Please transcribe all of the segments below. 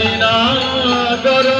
করিনা করো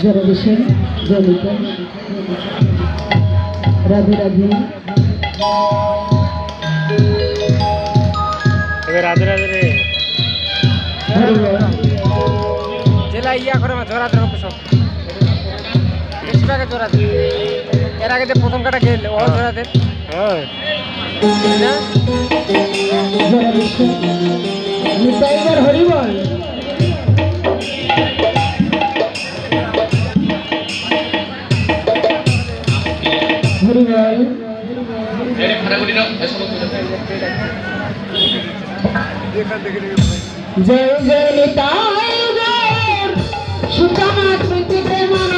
জনবেশন জনিত রাধে রাধে। রাধে রাধে রে। জেলা ইয়া করে জোরাতে হবে সব এর আগে যে প্রথম কাটা ও হ্যাঁ। জয় জয় তাই সুতরাং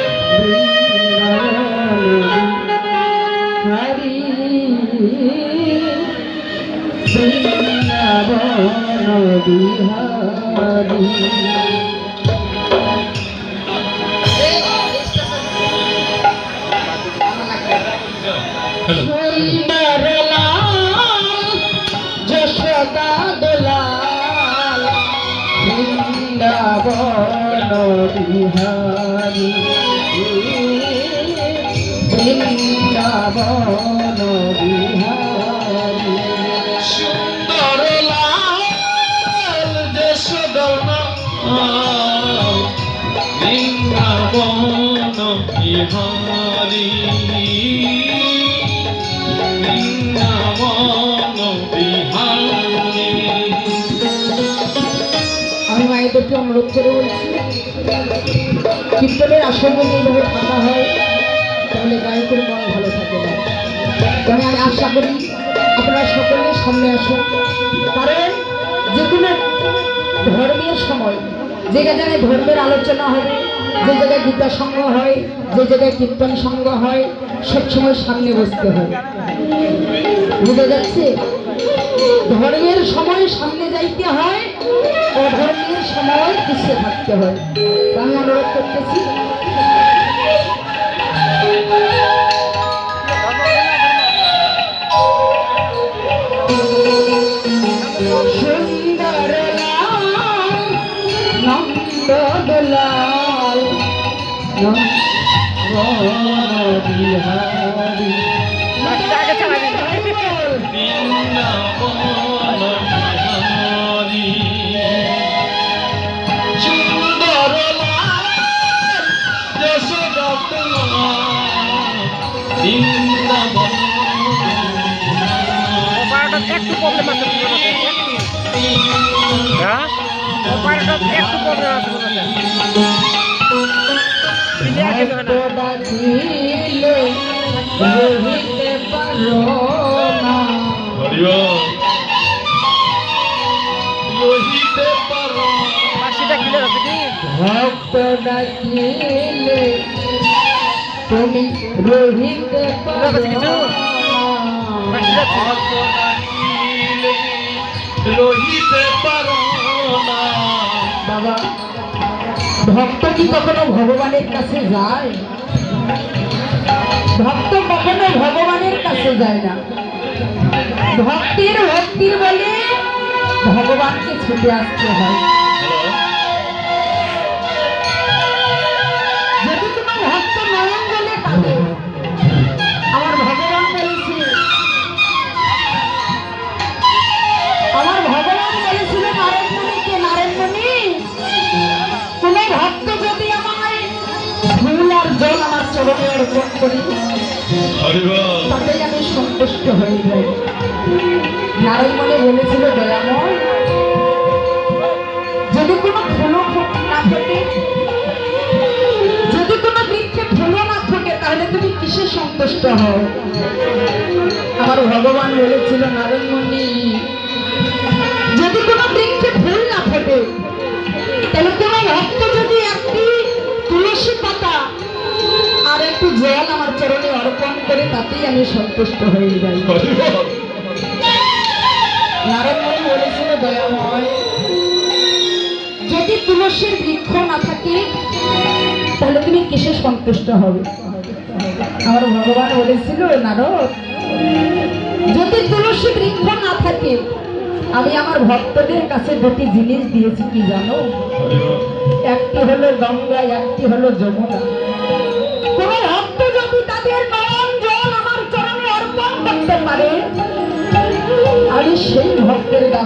বৃন্দাবন বিহারী। সুন্দর লাল যশোদা দোলাল বৃন্দাবন বিহারী বৃন্দাবন বিহারী বৃন্দাবন বিহারী বৃন্দাবন বিহারী আমি মায়েদেরকে অনুরোধ করে বলছি, কীর্তনের আসর যদি এইভাবে ফাঁকা হয়, তাহলে গায়কের মন ভালো থাকে না। তবে আমি আশা করি আপনারা সকলে সামনে আসুন। কারণ যে কোনো ধর্মের সময় যে জায়গায় ধর্মের আলোচনা হবে যে জায়গায় গীতা সঙ্গ হয়, যে জায়গায় কীর্তন সঙ্গ হয় সবসময় সামনে বসতে হয়। বুঝা যাচ্ছে? ধর্মের সময় সামনে যাইতে হয়, অধর্মের সময় পিছিয়ে থাকতে হয়। আমি অনুরোধ করতেছি একটু প্রবলেম আছে একটু হ্যাঁ একটু প্রবলেম আছে ভক্ত ডাকিলে তুমি রহিতে রহিতে পারো ভক্ত কি কখনো ভগবানের কাছে যায়? ভক্ত কখনো ভগবানের কাছে যায় না। ভক্তির ভক্তির বলে ভগবানকে ছুটে আসতে হয়। তাতেই আমি সন্তুষ্ট হয়ে যাই নারায়ণমণি বলেছিল, দয়াময়, যদি কোনো ফুলও ফু- না ফোটে যদি কোনো বৃক্ষে ফুলও না ফোটে তাহলে তুমি কিসে সন্তুষ্ট হও? আমার ভগবান বলেছিল নারায়ণমণি যদি কোনো বৃক্ষে ফুল না ফোটে, তাহলে অর্পণ করে তাতেই আমি সন্তুষ্ট হয়ে যাই। নারায়ণমণি বলেছিল দয়াময় যদি তুলসীর বৃক্ষ না থাকে, তাহলে তুমি কিসে সন্তুষ্ট হবে? আমার ভগবান বলেছিল, নারদ, যদি তুলসী বৃক্ষ না থাকে, আমি আমার ভক্তদের কাছে দুটি জিনিস দিয়েছি, কি জানো? একটি হলো গঙ্গা, একটি হলো যমুনা। কোন ভক্ত যদি তাদের পারে। আমি সেই ভক্তের কাছে